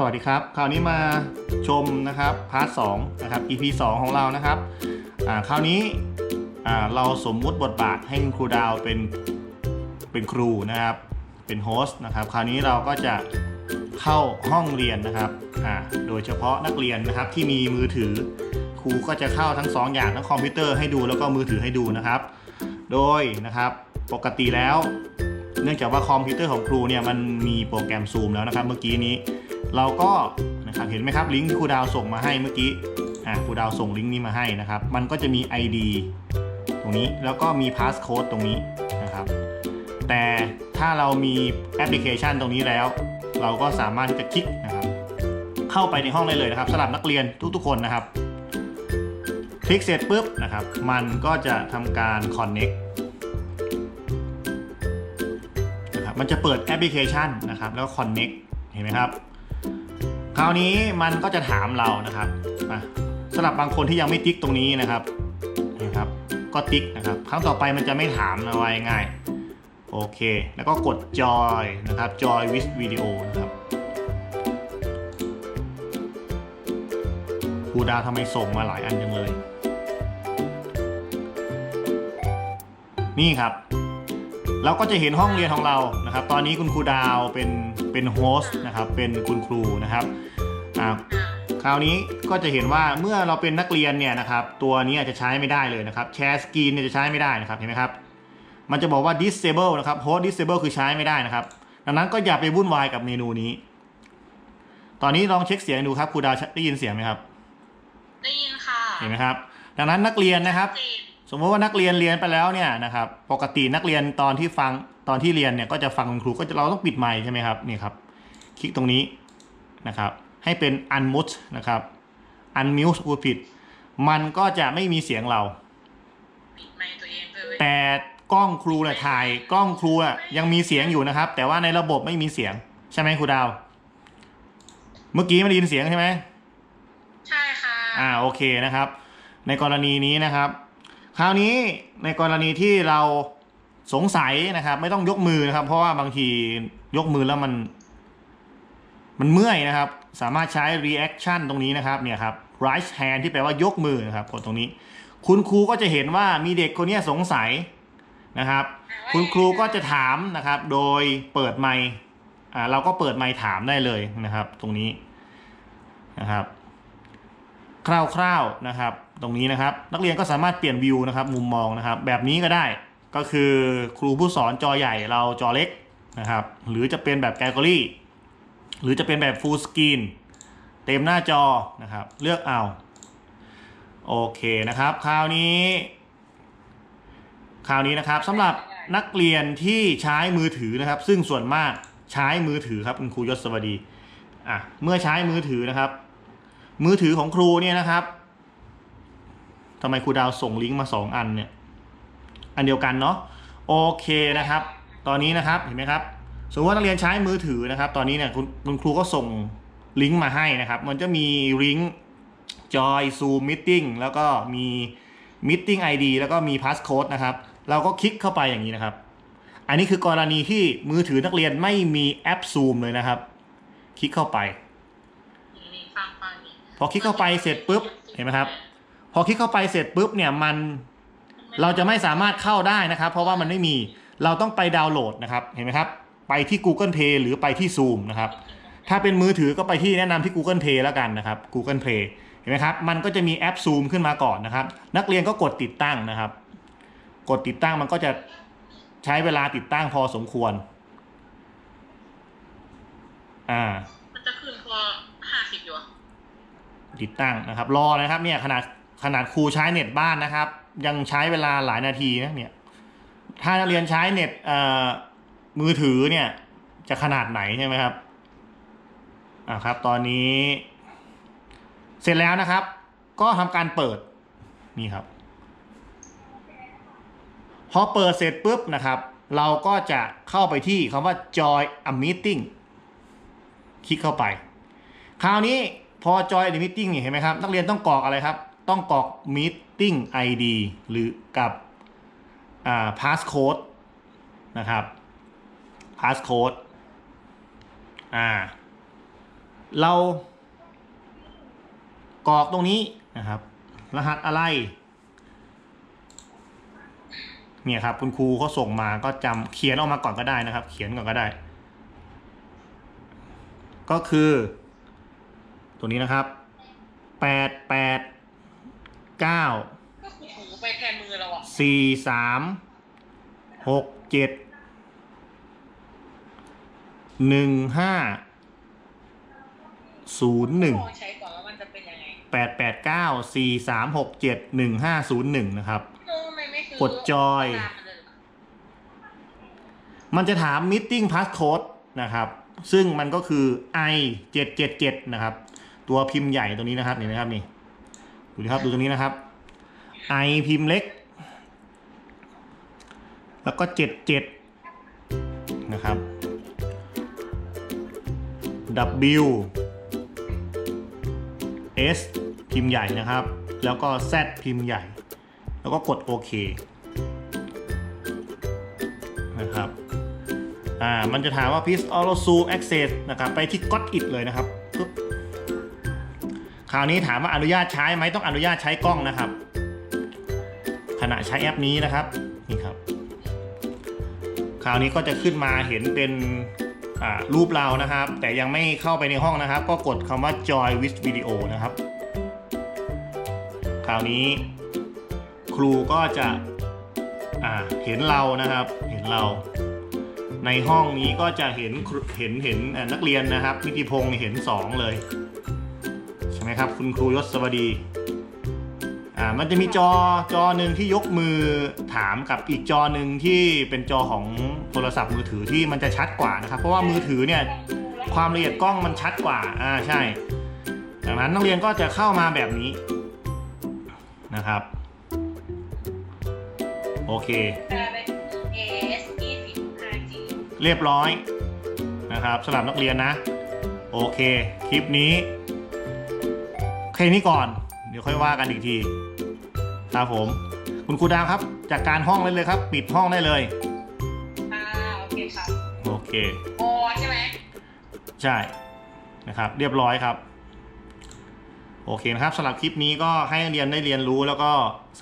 สวัสดีครับ คราวนี้มาชมนะครับพาร์ทสนะครับ EP 2 ของเรานะครับอ่าคราวนี้อ่าเราสมมุติบทบาทให้คุณครูดาวเป็นเป็นครูนะครับ เป็นโฮสต์นะครับ คราวนี้เราก็จะเข้าห้องเรียนนะครับอ่าโดยเฉพาะนักเรียนนะครับที่มีมือถือครูก็จะเข้าทั้ง 2 อย่างทั้งคอมพิวเตอร์ให้ดูแล้วก็มือถือให้ดูนะครับ โดยนะครับปกติแล้ว เนื่องจากว่าคอมพิวเตอร์ของครูเนี่ยมันมีโปรแกรมซูมแล้วนะครับ เมื่อกี้นี้ เราก็นะครับเห็นไหมครับลิงก์ที่ครูดาวส่งมาให้เมื่อกี้อ่าครูดาวส่งลิงก์นี้มาให้นะครับ มันก็จะมี ID ตรงนี้แล้วก็มี passcode ตรงนี้นะครับ แต่ถ้าเรามีแอปพลิเคชันตรงนี้แล้ว เราก็สามารถที่จะคลิกนะครับ เข้าไปในห้องได้เลยนะครับสำหรับนักเรียนทุกๆคนนะครับ คลิกเสร็จปุ๊บนะครับ มันก็จะทำการ connect นะครับมันจะเปิดแอปพลิเคชันนะครับ แล้วก็ connect เห็นไหมครับ คราวนี้มันก็จะถามเรานะครับสำหรับบางคนที่ยังไม่ติ๊กตรงนี้นะครับนะครับก็ติ๊กนะครับ ครั้งต่อไปมันจะไม่ถามนะไว้ง่ายโอเค แล้วก็กด joy นะครับ joy with video นะครับครูดาวทำไมส่งมาหลายอันจังเลย นี่ครับ เราก็จะเห็นห้องเรียนของเรานะครับ ตอนนี้คุณครูดาวเป็นเป็นโฮสต์นะครับ เป็นคุณครูนะครับอ่าคราวนี้ก็จะเห็นว่าเมื่อเราเป็นนักเรียนเนี่ยนะครับ ตัวนี้อาจจะใช้ไม่ได้เลยนะครับแชร์สกรีนเนี่ยจะใช้ไม่ได้นะครับเห็นไหมครับ มันจะบอกว่า disable นะครับ host disable คือใช้ไม่ได้นะครับ ดังนั้นก็อย่าไปวุ่นวายกับเมนูนี้ ตอนนี้ลองเช็คเสียงดูครับครูดาวได้ยินเสียงไหมครับ ได้ยินค่ะ เห็นไหมครับ ดังนั้นนักเรียนนะครับเจน สมมติว่านักเรียนเรียนไปแล้วเนี่ยนะครับปกตินักเรียนตอนที่ฟังตอนที่เรียนเนี่ยก็จะฟังคุณครูก็จะเราต้องปิดไมค์ใช่ไหมครับนี่ครับ คลิกตรงนี้นะครับ ให้เป็น unmute นะครับ unmute พูดผิด มันก็จะไม่มีเสียงเราปิดไมค์ตัวเองด้วยเว้ยแต่กล้องครูเนี่ยถ่าย กล้องครูอะยังมีเสียงอยู่นะครับ แต่ว่าในระบบไม่มีเสียง ใช่ไหมครูดาว เมื่อกี้ไม่ได้ยินเสียงใช่ไหมใช่ค่ะอ่าโอเคนะครับ ในกรณีนี้นะครับ คราวนี้ในกรณีที่เราสงสัยนะครับ ไม่ต้องยกมือนะครับ เพราะว่าบางทียกมือแล้วมัน มันเมื่อยนะครับ สามารถใช้ reaction ตรงนี้นะครับเนี่ยครับ raise hand ที่แปลว่ายกมือนะครับกดตรงนี้ คุณครูก็จะเห็นว่ามีเด็กคนเนี้ยสงสัยนะครับ คุณครูก็จะถามนะครับ โดยเปิดไมค์อ่าเราก็เปิดไมค์ถามได้เลยนะครับ ตรงนี้นะครับ คร่าวๆนะครับ ตรงนี้นะครับ นักเรียนก็สามารถเปลี่ยนวิวนะครับ มุมมองนะครับ แบบนี้ก็ได้ก็คือครูผู้สอนจอใหญ่เราจอเล็กนะครับ หรือจะเป็นแบบแกลกอรี่หรือจะเป็นแบบฟูลสกรีนเต็มหน้าจอนะครับ เลือกเอาโอเคนะครับ คราวนี้ คราวนี้นะครับสำหรับนักเรียนที่ใช้มือถือนะครับ ซึ่งส่วนมากใช้มือถือครับคุณครูยศสวัสดีอะเมื่อใช้มือถือนะครับ มือถือของครูเนี่ยนะครับทำไมครูดาวส่งลิงก์มาสองอันเนี่ย อันเดียวกันเนาะโอเคนะครับ ตอนนี้นะครับเห็นไหมครับสมมติว่านักเรียนใช้มือถือนะครับ ตอนนี้เนี่ยคุณคุณครูก็ส่งลิงก์มาให้นะครับ มันจะมีลิงก์ Joy Zoom Meeting แล้วก็มี Meeting ID แล้วก็มี Passcode นะครับ เราก็คลิกเข้าไปอย่างนี้นะครับ อันนี้คือกรณีที่มือถือนักเรียนไม่มีแอป Zoom เลยนะครับ คลิกเข้าไป พอคลิกเข้าไปเสร็จปุ๊บเห็นไหมครับ พอคลิกเข้าไปเสร็จปุ๊บเนี่ยมันเราจะไม่สามารถเข้าได้นะครับ เพราะว่ามันไม่มีเราต้องไปดาวน์โหลดนะครับเห็นไหมครับไปที่ Google Play หรือไปที่ Zoom นะครับถ้าเป็นมือถือก็ไปที่แนะนำที่ Google Play แล้วกันนะครับ Google Play เห็นไหมครับมันก็จะมีแอป Zoom ขึ้นมาก่อนนะครับ นักเรียนก็กดติดตั้งนะครับ กดติดตั้งมันก็จะใช้เวลาติดตั้งพอสมควรอ่า มันจะขึ้นพอห้าสิบอยู่อะ ติดตั้งนะครับ รอนะครับเนี่ยขนาดขนาดครูใช้เน็ตบ้านนะครับ ยังใช้เวลาหลายนาทีนะเนี่ยถ้านักเรียนใช้เน็ตมือถือเนี่ย จะขนาดไหนใช่ไหมครับอ่าครับ ตอนนี้ เสร็จแล้วนะครับ ก็ทำการเปิดนี่ครับ พอเปิดเสร็จปุ๊บนะครับ เราก็จะเข้าไปที่คำว่า join a meeting คลิกเข้าไป คราวนี้ พอ join the meeting เนี่เห็นไหมครับ นักเรียนต้องกรอกอะไรครับ ต้องกรอก meeting ID หรือกับอ่า passcode นะครับ passcode อ่าเรากรอกตรงนี้นะครับ รหัสอะไร เนี่ยครับคุณครูเขาส่งมาก็จำเขียนออกมาก่อนก็ได้นะครับ เขียนก่อนก็ได้ ก็คือ ตัวนี้นะครับแปดแปดเก้าก็คือถูไปแทนมือเราอะสี่สามหกเจ็ดหนึ่งห้าศูนย์หนึ่งลองใช้ก่อนว่ามันจะเป็นยังไงแปดแปดเก้าสี่สามหกเจ็ดหนึ่งห้าศูนย์หนึ่งนะครับ เออทำไมไม่ซื้อกดจอย ตามมาเลยมันจะถาม meeting passcode นะครับ ซึ่งมันก็คือ i 7 7 7นะครับ ตัวพิมพ์ใหญ่ตัวนี้นะครับเห็นไหมครับนี่ดูนะครับดูตรงนี้นะครับ i พิมพ์เล็ก แล้วก็7 7นะครับ w s พิมพ์ใหญ่นะครับ แล้วก็ z พิมพ์ใหญ่ แล้วก็กดโอเคนะครับอ่ามันจะถามว่า please also o access นะครับ ไปที่ got it เลยนะครับปึ๊บ คราวนี้ถามว่าอนุญาตใช้ไหมต้องอนุญาตใช้กล้องนะครับ ขณะใช้แอปนี้นะครับนี่ครับ คราวนี้ก็จะขึ้นมาเห็นเป็นอ่ารูปเรานะครับ แต่ยังไม่เข้าไปในห้องนะครับ ก็กดคำว่า join with video นะครับ คราวนี้ครูก็จะอ่าเห็นเรานะครับ เห็นเรา ในห้องนี้ก็จะเห็นเห็นเห็นนักเรียนนะครับนิติพงศ์เห็นสองเลย ใช่ไหมครับ คุณครูยศสวัสดี อ่า มันจะมีจอจอหนึ่งที่ยกมือถามกับอีกจอหนึ่งที่เป็นจอของโทรศัพท์มือถือที่มันจะชัดกว่านะครับ เพราะว่ามือถือเนี่ยความละเอียดกล้องมันชัดกว่า อ่า ใช่ ดังนั้นนักเรียนก็จะเข้ามาแบบนี้นะครับ โอเค เรียบร้อยนะครับสำหรับนักเรียนนะ โอเค คลิปนี้ แค่นี้ก่อน เดี๋ยวค่อยว่ากันอีกทีครับผม คุณครูดาวครับ จากการห้องเลยเลยครับ ปิดห้องได้เลยอ่าโอเคครับโอเคโอใช่ไหมใช่นะครับ เรียบร้อยครับ โอเคนะครับสำหรับคลิปนี้ก็ให้นักเรียนได้เรียนรู้แล้วก็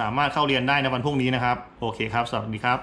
สามารถเข้าเรียนได้ในวันพรุ่งนี้นะครับ โอเคครับ สวัสดีครับ